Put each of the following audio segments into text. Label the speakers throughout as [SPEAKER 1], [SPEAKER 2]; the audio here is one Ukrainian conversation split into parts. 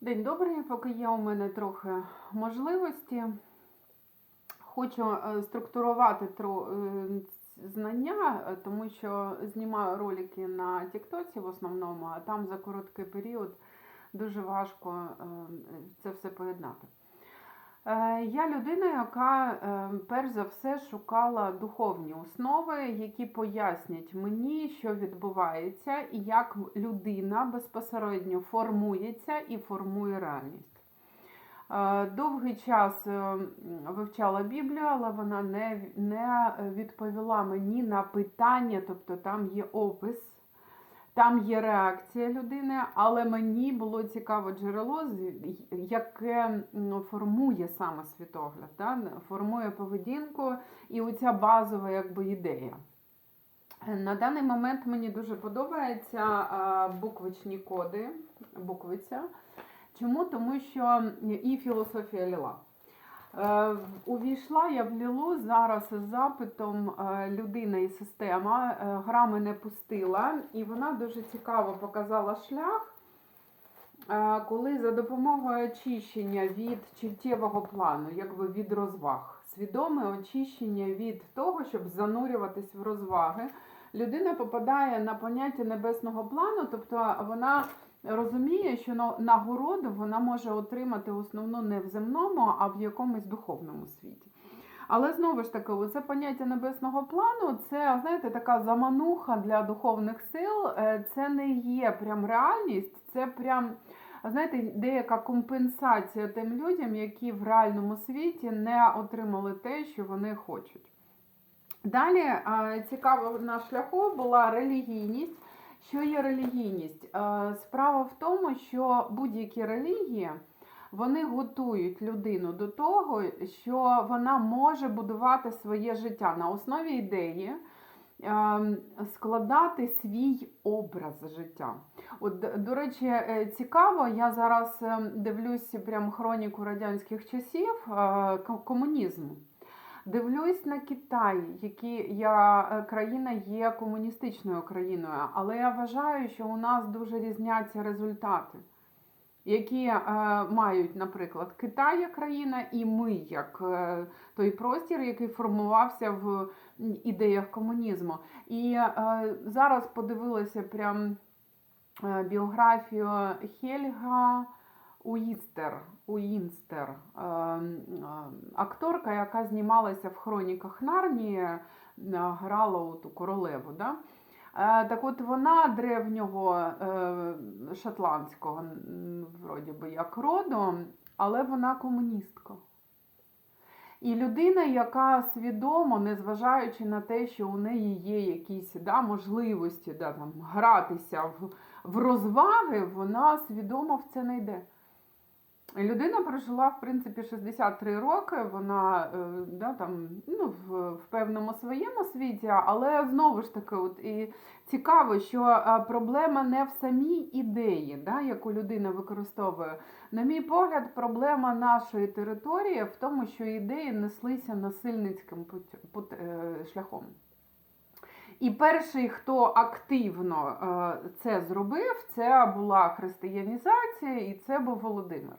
[SPEAKER 1] День добрий, поки є у мене трохи можливості. Хочу е, структурувати е, знання, е, тому що знімаю ролики на Тіктоці в основному, а там за короткий період дуже важко це все поєднати. Е, Я людина, яка е, перш за все шукала духовні основи, які пояснять мені, що відбувається, і як людина безпосередньо формується і формує реальність. Е, Довгий час вивчала Біблію, але вона не, не відповіла мені на питання, тобто там є опис. Там є реакція людини, але мені було цікаво джерело, яке формує саме світогляд, да? формує поведінку і оця базова якби, ідея. На даний момент мені дуже подобаються буквичні коди, буквиця. Чому? Тому що і філософія ліла. Е, Увійшла я в лілу зараз із запитом е, людина і система. Е, Гра мене пустила, і вона дуже цікаво показала шлях, коли за допомогою очищення від чуттєвого плану, якби від розваг, свідоме очищення від того, щоб занурюватись в розваги, людина попадає на поняття небесного плану, тобто вона розуміє, що на- нагороду вона може отримати основну не в земному, а в якомусь духовному світі. Але знову ж таки, це поняття небесного плану, це, знаєте, така замануха для духовних сил. Е, Це не є прям реальність, це прям, знаєте, деяка компенсація тим людям, які в реальному світі не отримали те, що вони хочуть. Далі е, цікаво на шляху була релігійність. Що є релігійність? Е, Справа в тому, що будь-які релігії вони готують людину до того, що вона може будувати своє життя на основі ідеї, е, складати свій образ життя. От, до речі, е, цікаво, я зараз е, дивлюсь прям хроніку радянських часів е, комунізму. Дивлюсь на Китай, який я е, країна є комуністичною країною, але я вважаю, що у нас дуже різняться результати, які е, мають, наприклад, Китай як країна, і ми, як е, той простір, який формувався в ідеях комунізму. І е, зараз подивилася прям е, біографію Хельга. Уістер, Уінстер, е, е, акторка, яка знімалася в хроніках Нарнії, е, грала у королеву. Да? Е, Так от вона древнього е, шотландського, вроді би, як роду, але вона комуністка. І людина, яка свідомо, незважаючи на те, що у неї є якісь да, можливості да, там, гратися в, в розваги, вона свідомо в це не йде. Людина прожила, в принципі, 63 роки, вона е, да, там, ну, в, в певному своєму світі, але знову ж таки, от, і цікаво, що е, проблема не в самій ідеї, да, яку людина використовує. На мій погляд, проблема нашої території в тому, що ідеї неслися насильницьким е, шляхом. І перший, хто активно це зробив, це була християнізація, і це був Володимир.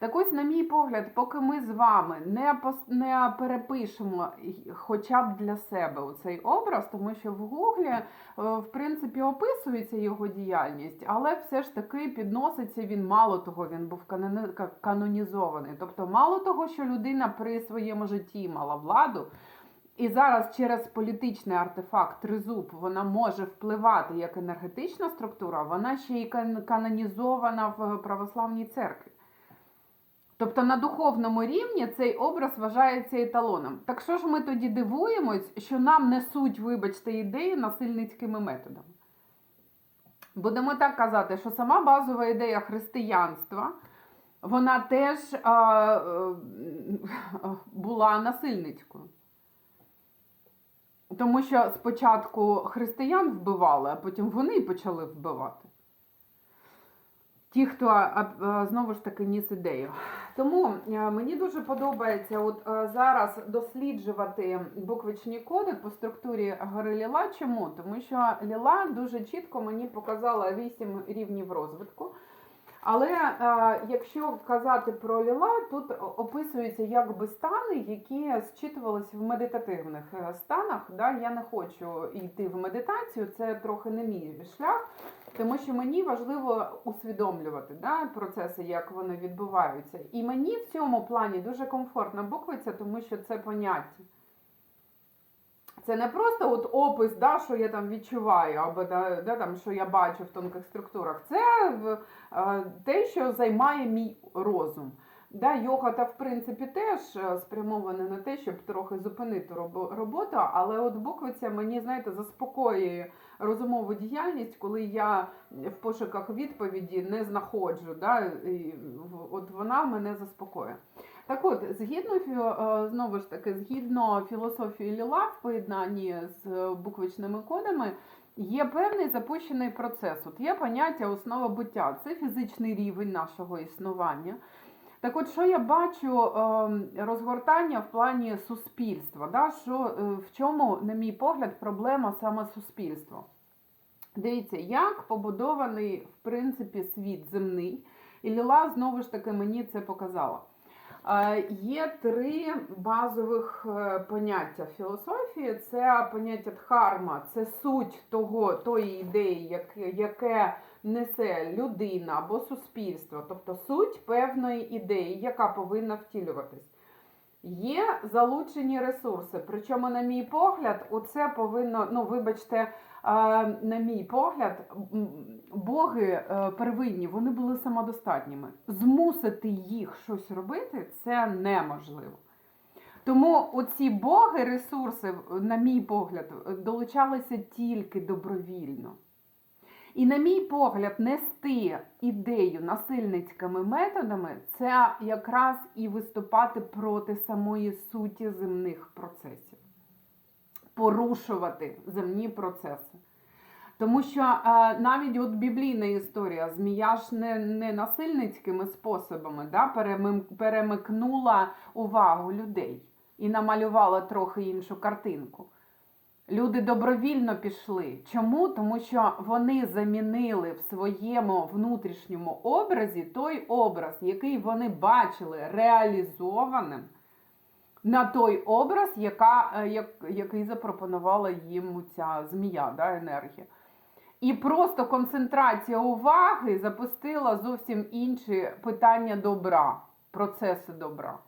[SPEAKER 1] Так ось, на мій погляд, поки ми з вами не, не перепишемо хоча б для себе цей образ, тому що в Гуглі, е, в принципі, описується його діяльність, але все ж таки підноситься він, мало того, він був канонізований. Тобто, мало того, що людина при своєму житті мала владу, і зараз через політичний артефакт тризуб вона може впливати як енергетична структура, вона ще й кан- канонізована в православній церкві. Тобто на духовному рівні цей образ вважається еталоном. Так що ж ми тоді дивуємось, що нам несуть, вибачте, ідеї насильницькими методами? Будемо так казати, що сама базова ідея християнства, вона теж а, е, була насильницькою. Тому що спочатку християн вбивали, а потім вони почали вбивати. Ті, хто знову ж таки ніс ідею. Тому е, мені дуже подобається от е, зараз досліджувати буквичні коди по структурі гори Ліла. Чому? Тому що Ліла дуже чітко мені показала вісім рівнів розвитку. Але е, якщо казати про ліла, тут описуються якби стани, які зчитувалися в медитативних станах. Да? Я не хочу йти в медитацію, це трохи не мій шлях, тому що мені важливо усвідомлювати да, процеси, як вони відбуваються. І мені в цьому плані дуже комфортна буквиця, тому що це поняття. Це не просто от опис, да, що я там відчуваю, або да, да, там, що я бачу в тонких структурах. Це е, те, що займає мій розум. Да, йога та в принципі теж е, спрямована на те, щоб трохи зупинити роботу, але от буквиця мені, знаєте, заспокоює розумову діяльність, коли я в пошуках відповіді не знаходжу. Да, і от вона мене заспокоює. Так от, згідно е, знову ж таки, згідно філософії Ліла в поєднанні з буквичними кодами, є певний запущений процес. От є поняття основа буття, це фізичний рівень нашого існування. Так от, що я бачу е, розгортання в плані суспільства, да? що, е, в чому, на мій погляд, проблема саме суспільства? Дивіться, як побудований, в принципі, світ земний, і Ліла знову ж таки мені це показала. Е, Є три базових е, поняття філософії. Це поняття дхарма, це суть того, тої ідеї, яке несе людина або суспільство, тобто суть певної ідеї, яка повинна втілюватись. Є залучені ресурси. Причому, на мій погляд, оце повинно, ну вибачте, на мій погляд, боги е, первинні, вони були самодостатніми. Змусити їх щось робити це неможливо. Тому оці боги, ресурси, на мій погляд, долучалися тільки добровільно. І, на мій погляд, нести ідею насильницькими методами це якраз і виступати проти самої суті земних процесів, порушувати земні процеси. Тому що е, навіть от біблійна історія, змія ж не, не насильницькими способами да, перемикнула увагу людей і намалювала трохи іншу картинку. Люди добровільно пішли. Чому? Тому що вони замінили в своєму внутрішньому образі той образ, який вони бачили реалізованим, на той образ, яка, е, як, який запропонувала їм ця змія, да, енергія. І просто концентрація уваги запустила зовсім інші питання добра, процеси добра.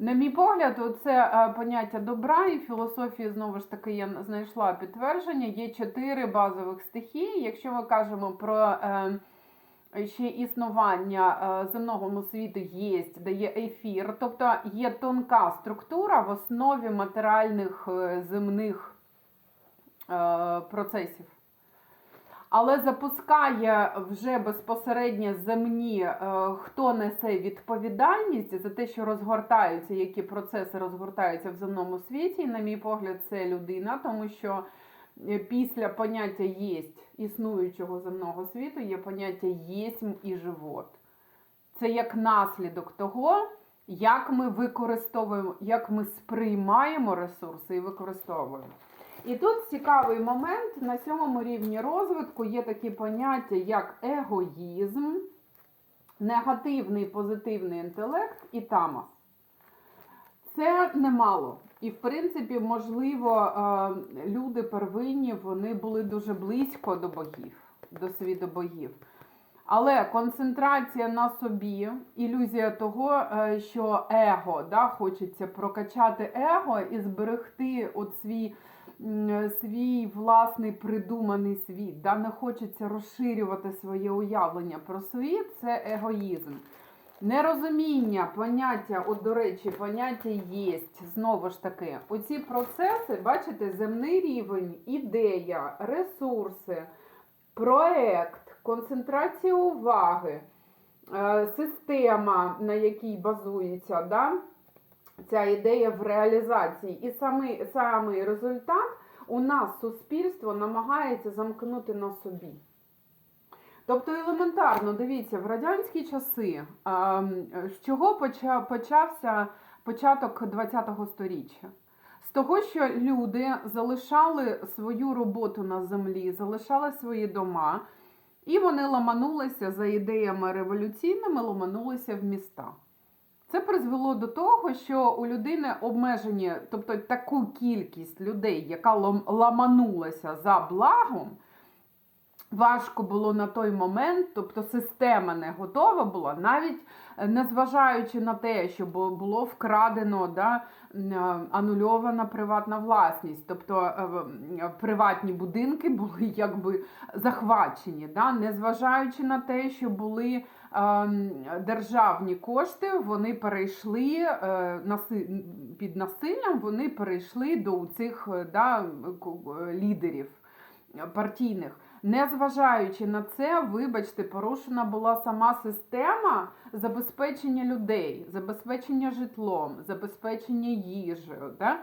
[SPEAKER 1] На мій погляд, це е, поняття добра і філософії, знову ж таки, я знайшла підтвердження. Є чотири базових стихії. Якщо ми кажемо про е, ще існування е, земного світу, є, де є ефір, тобто є тонка структура в основі матеріальних е, земних процесів. Але запускає вже безпосередньо земні, е, хто несе відповідальність за те, що розгортаються, які процеси розгортаються в земному світі. І, на мій погляд, це людина, тому що е, після поняття єсть існуючого земного світу є поняття єсмь і живот. Це як наслідок того, як ми використовуємо, як ми сприймаємо ресурси і використовуємо. І тут цікавий момент на сьомому рівні розвитку є такі поняття, як егоїзм, негативний позитивний інтелект і тамас. Це немало. І, в принципі, можливо, е, люди первинні вони були дуже близько до богів, до світу богів. Але концентрація на собі, ілюзія того, е, що его, да, хочеться прокачати его і зберегти от свій, свій власний придуманий світ. Да, не хочеться розширювати своє уявлення про світ, це егоїзм. Нерозуміння поняття, от, до речі, поняття єсть, знову ж таки, оці процеси, бачите, земний рівень, ідея, ресурси, проект, концентрація уваги, е, система, на якій базується да, ця ідея в реалізації. І самий, самий результат у нас суспільство намагається замкнути на собі. Тобто елементарно, дивіться, в радянські часи, з чого почався початок ХХ століття? З того, що люди залишали свою роботу на землі, залишали свої дома І вони ламанулися за ідеями революційними, ламанулися в міста. Це призвело до того, що у людини обмежені, тобто таку кількість людей, яка ламанулася за благом, важко було на той момент, тобто система не готова була, навіть е, незважаючи на те, що було вкрадено, да, е, анульована приватна власність, тобто е, приватні будинки були якби захвачені, да, незважаючи на те, що були ем, державні кошти, вони перейшли під насиллям, вони перейшли до цих да, лідерів партійних. Незважаючи на це, вибачте, порушена була сама система забезпечення людей, забезпечення житлом, забезпечення їжею. Да?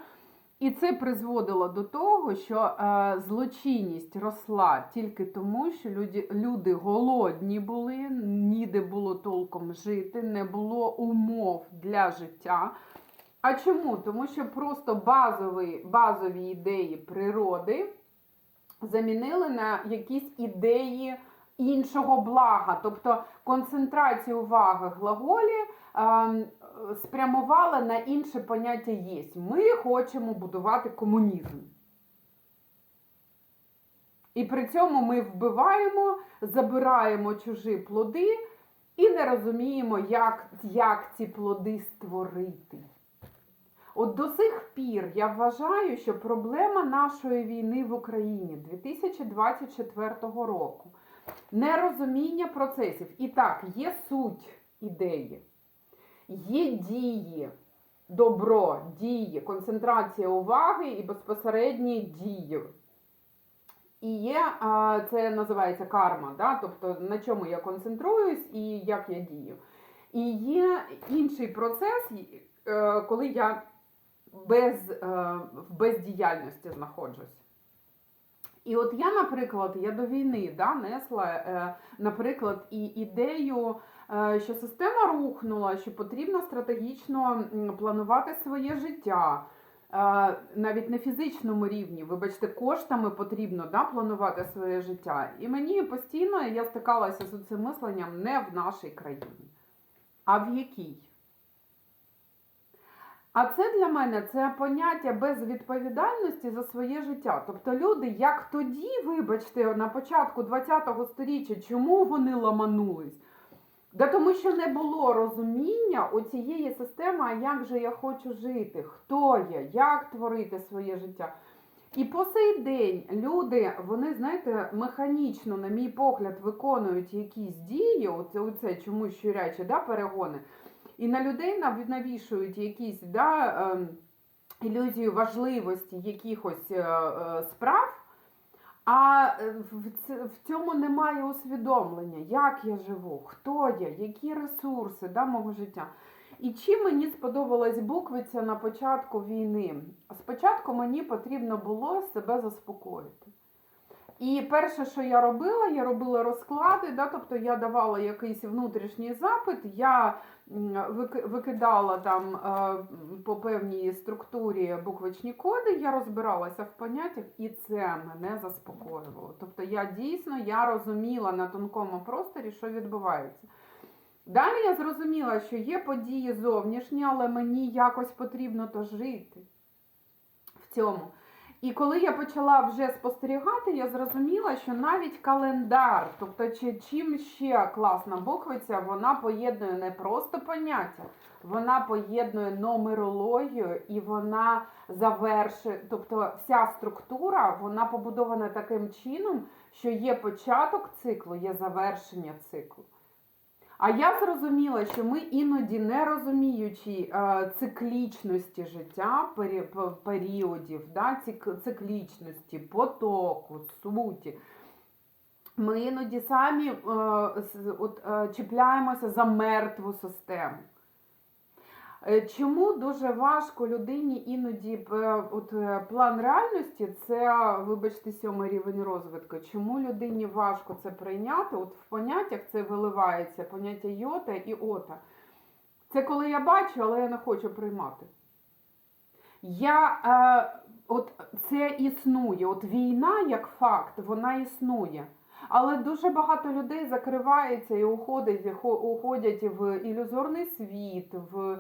[SPEAKER 1] І це призводило до того, що е, злочинність росла тільки тому, що люди, люди голодні були, ніде було толком жити, не було умов для життя. А чому? Тому що просто базові, базові ідеї природи замінили на якісь ідеї іншого блага, тобто концентрацію уваги глаголі ем, спрямували на інше поняття єсть. Ми хочемо будувати комунізм. І при цьому ми вбиваємо, забираємо чужі плоди і не розуміємо, як, як ці плоди створити. От до сих пір я вважаю, що проблема нашої війни в Україні 2024 року нерозуміння процесів. І так, є суть ідеї, є дії, добро, дії, концентрація уваги і безпосередні дії. І є, це називається карма, да? тобто на чому я концентруюсь і як я дію. І є інший процес, е, коли я без, е, в бездіяльності знаходжусь. І от я, наприклад, я до війни да, несла, е, наприклад, і ідею, е, що система рухнула, що потрібно стратегічно планувати своє життя. Навіть на фізичному рівні, вибачте, коштами потрібно да, планувати своє життя. І мені постійно я стикалася з цим мисленням не в нашій країні, а в якій. А це для мене це поняття безвідповідальності за своє життя. Тобто люди, як тоді, вибачте, на початку ХХ століття, чому вони ламанулись? Да тому що не було розуміння у цієї системи, а як же я хочу жити, хто я, як творити своє життя. І по сей день люди, вони, знаєте, механічно, на мій погляд, виконують якісь дії, оце, оце чомусь щурячі да, перегони, і на людей нав- навішують якісь да, ем, ілюзію важливості якихось е, е, справ. А е, в цьому немає усвідомлення, як я живу, хто я, які ресурси да, мого життя. І чим мені сподобалась буквиця на початку війни? Спочатку мені потрібно було себе заспокоїти. І перше, що я робила, я робила розклади, да, тобто я давала якийсь внутрішній запит, я викидала там е, по певній структурі буквочні коди, я розбиралася в поняттях, і це мене заспокоювало. Тобто я дійсно я розуміла на тонкому просторі, що відбувається. Далі я зрозуміла, що є події зовнішні, але мені якось потрібно то жити в цьому. І коли я почала вже спостерігати, я зрозуміла, що навіть календар, тобто чи, чим ще класна буквиця, вона поєднує не просто поняття, вона поєднує нумерологію і вона завершує, тобто вся структура вона побудована таким чином, що є початок циклу, є завершення циклу. А я зрозуміла, що ми іноді не розуміючи е, циклічності життя, пері- періодів, да, циклічності, потоку, суті, ми іноді самі е, от, е, чіпляємося за мертву систему. Е, Чому дуже важко людині іноді е, от, е, план реальності це, вибачте, сьомий рівень розвитку. Чому людині важко це прийняти? От в поняттях це виливається поняття йота і ота. Це коли я бачу, але я не хочу приймати. Я, е, от це існує. От війна як факт, вона існує. Але дуже багато людей закривається і уходять, уходять в ілюзорний світ, в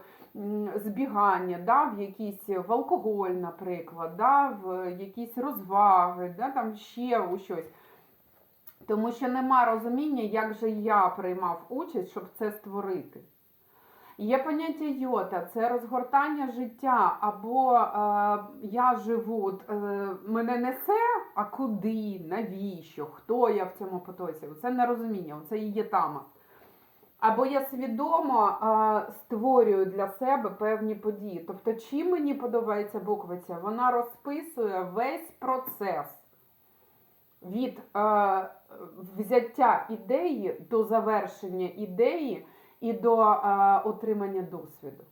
[SPEAKER 1] збігання, да, в якийсь в алкоголь, наприклад, да, в якісь розваги, да, там ще у щось. Тому що нема розуміння, як же я приймав участь, щоб це створити. Є поняття йота, це розгортання життя, або е, я живу, е, мене несе, а куди, навіщо, хто я в цьому потоці? Це нерозуміння, це і є тама. Або я свідомо е, створюю для себе певні події. Тобто, чим мені подобається буквиця? Вона розписує весь процес від е, взяття ідеї до завершення ідеї і до е, отримання досвіду.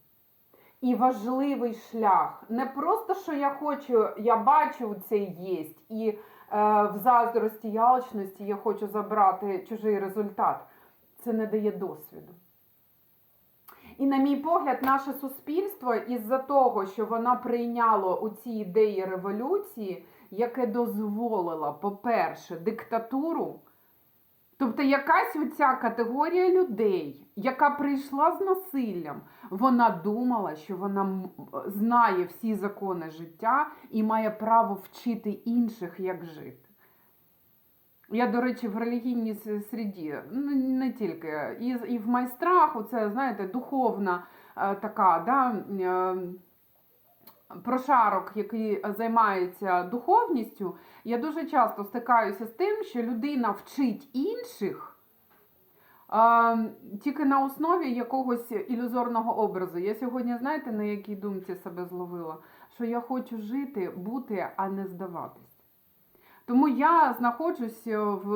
[SPEAKER 1] І важливий шлях. Не просто, що я хочу, я бачу це єсть, і е, в заздрості і алчності я хочу забрати чужий результат. Це не дає досвіду. І, на мій погляд, наше суспільство із-за того, що воно прийняло у ці ідеї революції, яке дозволило, по-перше, диктатуру, тобто якась оця категорія людей, яка прийшла з насиллям, вона думала, що вона знає всі закони життя і має право вчити інших, як жити. Я, до речі, в релігійній с- среді, ну, не тільки, і, і в майстрах, оце, знаєте, духовна е, така, да, е, прошарок, який займається духовністю, я дуже часто стикаюся з тим, що людина вчить інших е, тільки на основі якогось ілюзорного образу. Я сьогодні, знаєте, на якій думці себе зловила? Що я хочу жити, бути, а не здаватись. Тому я знаходжусь в,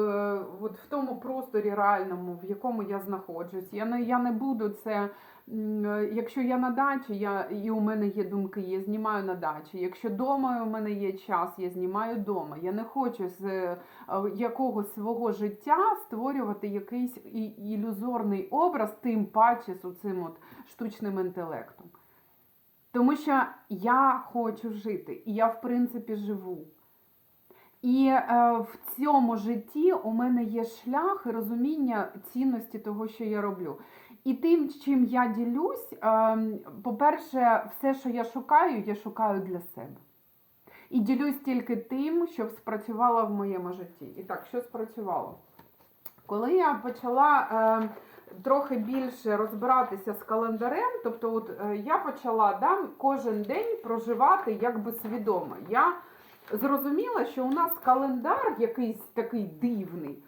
[SPEAKER 1] от в тому просторі реальному, в якому я знаходжусь. Я не, я не буду це, якщо я на дачі, я, і у мене є думки, я знімаю на дачі. Якщо вдома у мене є час, я знімаю вдома. Я не хочу з е, якогось свого життя створювати якийсь ілюзорний образ, тим паче з цим штучним інтелектом. Тому що я хочу жити, і я, в принципі, живу. І е, в цьому житті у мене є шлях розуміння цінності того, що я роблю. І тим, чим я ділюсь, е, по-перше, все, що я шукаю, я шукаю для себе. І ділюсь тільки тим, що спрацювало в моєму житті. І так, що спрацювало? Коли я почала е, трохи більше розбиратися з календарем, тобто, от е, я почала да, кожен день проживати якби свідомо. Я зрозуміла, що у нас календар якийсь такий дивний.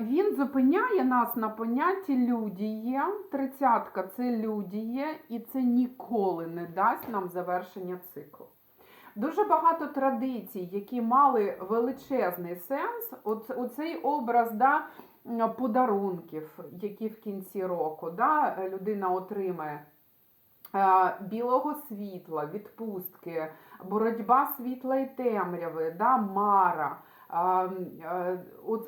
[SPEAKER 1] Він зупиняє нас на понятті людіє. Тридцятка це людіє, і це ніколи не дасть нам завершення циклу. Дуже багато традицій, які мали величезний сенс. От, оцей образ да, подарунків, які в кінці року да, людина отримає. Білого світла, відпустки, боротьба світла і темряви, да, мара.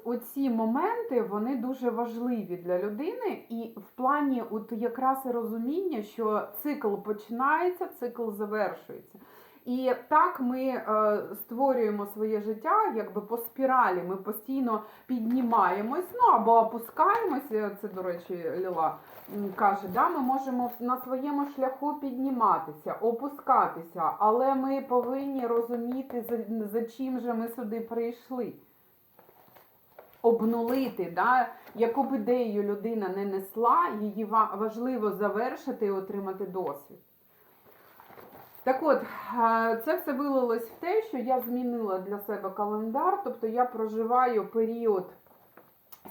[SPEAKER 1] Оці моменти вони дуже важливі для людини, і в плані от якраз і розуміння, що цикл починається, цикл завершується. І так ми е, створюємо своє життя якби по спіралі. Ми постійно піднімаємось, ну або опускаємося. Це, до речі, Ліла каже, да, ми можемо на своєму шляху підніматися, опускатися, але ми повинні розуміти, за, за чим же ми сюди прийшли. Обнулити, да, яку б ідею людина не несла, її важливо завершити і отримати досвід. Так от, е, це все вилилось в те, що я змінила для себе календар, тобто я проживаю період,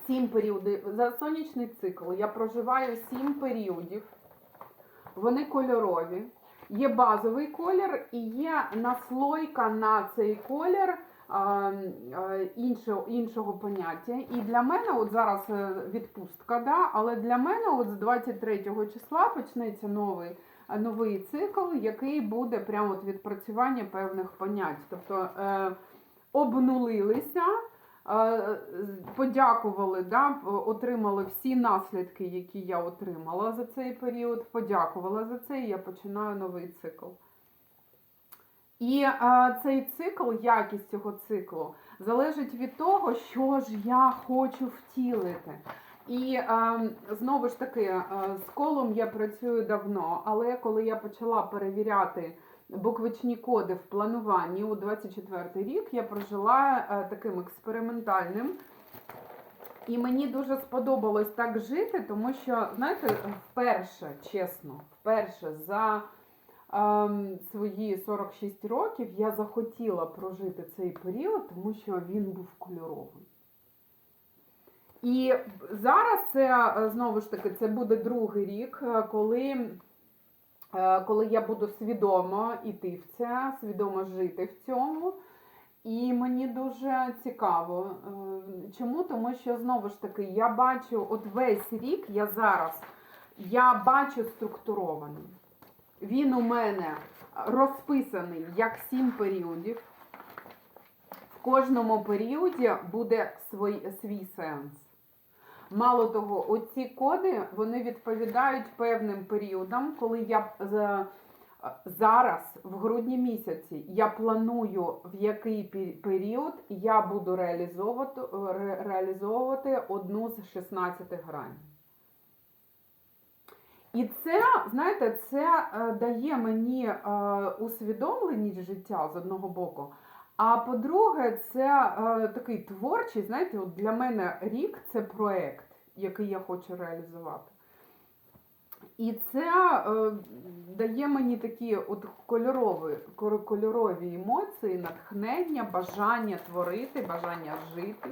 [SPEAKER 1] сім періодів, за сонячний цикл я проживаю сім періодів, вони кольорові. Є базовий колір і є наслойка на цей колір а, е, іншого, іншого поняття. І для мене, от зараз е, відпустка, да, але для мене от з 23 числа почнеться новий новий цикл, який буде прямо от відпрацювання певних понять. Тобто е, обнулилися, е, подякували, да, отримали всі наслідки, які я отримала за цей період, подякувала за це, і я починаю новий цикл. І е, цей цикл, якість цього циклу залежить від того, що ж я хочу втілити. І е, знову ж таки, е, з колом я працюю давно, але коли я почала перевіряти буквичні коди в плануванні у 24 рік, я прожила е, таким експериментальним. І мені дуже сподобалось так жити, тому що, знаєте, вперше, чесно, вперше за ем, свої 46 років я захотіла прожити цей період, тому що він був кольоровий. І зараз це е, знову ж таки це буде другий рік, е, коли, е, коли я буду свідомо йти в це, свідомо жити в цьому. І мені дуже цікаво. Чому? Тому що знову ж таки я бачу, от весь рік я зараз я бачу структурований. Він у мене розписаний як сім періодів. В кожному періоді буде свій, свій сенс. Мало того, оці коди вони відповідають певним періодам, коли я зараз, в грудні місяці, я планую, в який період я буду реалізовувати, ре- реалізовувати одну з 16 граней. І це, знаєте, це е, дає мені е, усвідомленість життя з одного боку. А по-друге, це е, такий творчий, знаєте, от для мене рік це проект, який я хочу реалізувати. І це е, дає мені такі от кольорові, кольорові емоції, натхнення, бажання творити, бажання жити.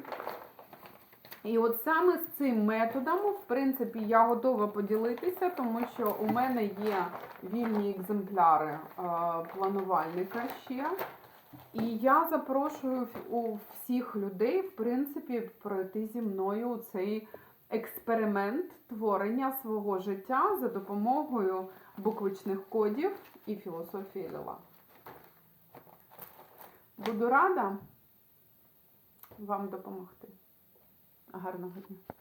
[SPEAKER 1] І от саме з цим методом, в принципі, я готова поділитися, тому що у мене є вільні екземпляри е, планувальника ще. І я запрошую у всіх людей, в принципі, пройти зі мною цей експеримент творення свого життя за допомогою буквичних кодів і філософії Лева. Буду рада вам допомогти. Гарного дня.